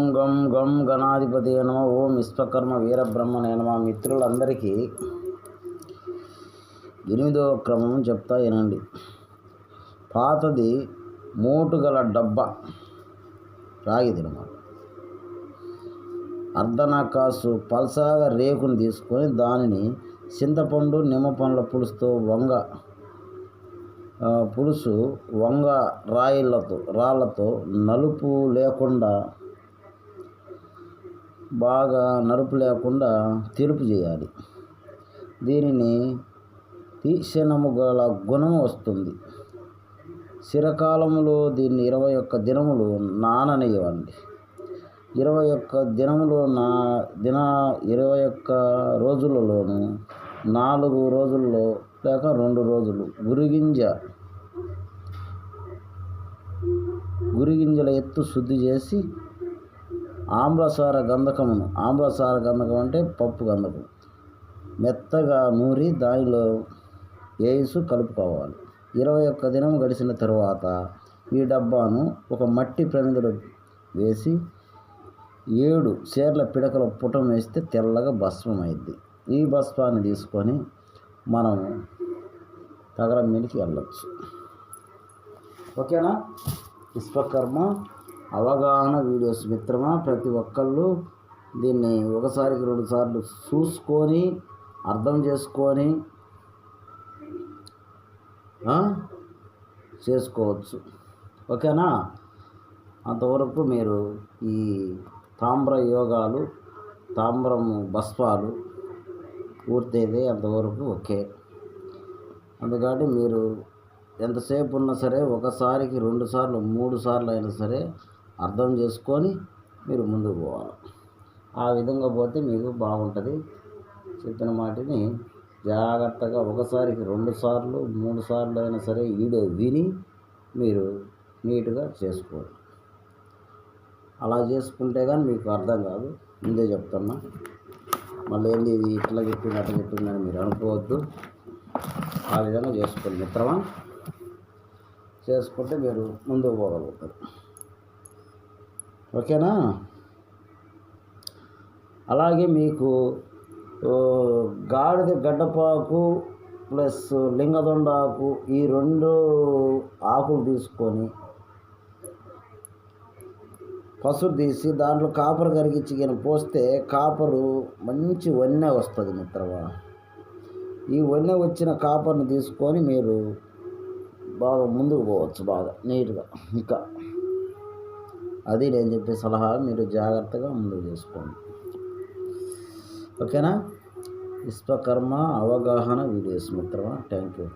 ఓం గం గం గణాధిపతి నమ ఓం విశ్వకర్మ వీరబ్రహ్మ నమ. మిత్రులందరికీ ఎనిమిదవ క్రమం చెప్తా వినండి. పాతది మూటుగల డబ్బా. రాగిది అనమాట అర్ధనకాసు పల్సాగా రేకుని తీసుకొని దానిని చింతపండు నిమ్మపండ్ల పులుసుతో వంగ పులుసు వంగ రాయిలతో రాళ్ళతో నలుపు లేకుండా బాగా నలుపు లేకుండా తెలుపు చేయాలి. దీనిని తీక్షణము గల గుణం వస్తుంది. శిరకాలంలో దీన్ని ఇరవై ఒక్క దినములు నాననివ్వండి ఇరవై ఒక్క దినములో నా దిన ఇరవై ఒక్క రోజులలోను నాలుగు రోజుల్లో లేక రెండు రోజులు గురిగింజ గురిగింజల ఎత్తు శుద్ధి చేసి ఆమ్లసార గంధకమును. ఆమ్లసార గంధకం అంటే పప్పు గంధకం. మెత్తగా నూరి దానిలో వేసు కలుపుకోవాలి. ఇరవై ఒక్క దినం గడిచిన తర్వాత ఈ డబ్బాను ఒక మట్టి ప్రమిదలో వేసి ఏడు చీరల పిడకల పుటం వేస్తే తెల్లగా భస్మం అయింది ఈ భస్మాన్ని తీసుకొని మనం తగరం మీదకి వెళ్ళచ్చు. ఓకేనా? విశ్వకర్మ అవగాహన వీడియోస్ మిత్రమా? ప్రతి ఒక్కళ్ళు దీన్ని ఒకసారికి రెండు సార్లు చూసుకొని అర్థం చేసుకొని చేసుకోవచ్చు. ఓకేనా? అంతవరకు మీరు ఈ తామ్ర యోగాలు తామ్రము భస్పాలు పూర్తయితే అంతవరకు ఓకే. అందుకని మీరు ఎంతసేపు ఉన్నా సరే ఒకసారికి రెండు సార్లు మూడు సార్లు అయినా సరే అర్థం చేసుకొని మీరు ముందుకు పోవాలి. ఆ విధంగా పోతే మీకు బాగుంటుంది. చెప్పిన మాటని జాగ్రత్తగా ఒకసారికి రెండు సార్లు మూడు సార్లు అయినా సరే వీడియో విని మీరు నీట్గా చేసుకోండి అలా చేసుకుంటే కానీ మీకు అర్థం కాదు. ముందే చెప్తున్నా. మళ్ళీ ఏంది ఇది? ఇట్లా చెప్పింది అట్లా చెప్పిందని మీరు అనుకోవద్దు. ఆ విధంగా చేసుకోండి మిత్రమా. చేసుకుంటే మీరు ముందుకు పోగలుగుతారు. ఓకేనా? అలాగే మీకు గాడిద గడ్డపాకు ప్లస్ లింగదొండ ఆకు ఈ రెండు ఆకులు తీసుకొని పసురు తీసి దాంట్లో కాపర్ కరిగించి కానీ పోస్తే కాపరు మంచి వన్నె వస్తుంది మిత్రమా. ఈ వన్నె వచ్చిన కాపర్ని తీసుకొని మీరు బాగా ముందుకు పోవచ్చు బాగా నీట్గా ఇంకా. అది నేను చెప్పే సలహా మీరు జాగ్రత్తగా ముందు చేసుకోండి. ఓకేనా? విశ్వకర్మ అవగాహన వీడియోస్ మిత్రమా? Thank you